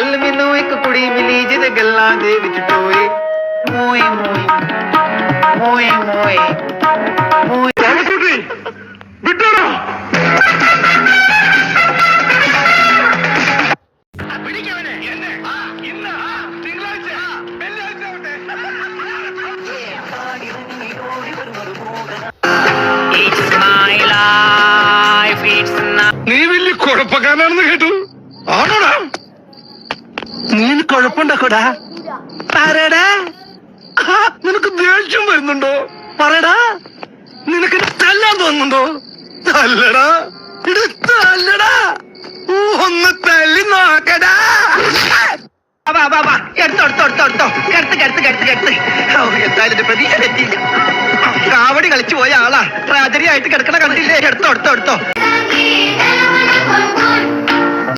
ਮੈਨੂੰ ਇੱਕ ਕੁੜੀ ਮਿਲੀ ਜਿਹਦੇ ਗੱਲਾਂ ਦੇ ਵਿੱਚ ਟੋਏ ਮੋਏ ਮੋਏ ਮੋਏ ਮੋਏ ਮੋਏ രാമക്കുട്ടി വിട്ടോടാ പിടിക്കവനെ എന്നെ ഇന്ന് തിങ്കളാഴ്ച വെള്ളിയാഴ്ച It's my life, it's not നീ വലിയ കുഴപ്പക്കാരനാണെന്ന് കേട്ടു ആണോടാ നീ കുഴപ്പമുണ്ടാക്കോടാ? പറയടാ നിനക്ക് ദേഷ്യം വരുന്നുണ്ടോ? പറയടാ. നിനക്ക് തല്ലാൻ തോന്നുന്നുണ്ടോ? തല്ലടാ. തല്ലടാ. ഒന്ന് തല്ലി നോക്കടാ. എടുത്തോ എടുത്തോ എടുത്തോ എടുത്തോ. കടുത്ത് കടുത്ത് കടുത്ത് കടുത്ത്. എന്തായാലും എന്റെ പ്രതീക്ഷ തെറ്റിയില്ല. കാവടി കളിച്ചു പോയ ആളാ. ട്രാജഡി ആയിട്ട് കിടക്കണ കണ്ടില്ലേ? എടുത്തോ എടുത്തോ എടുത്തോ.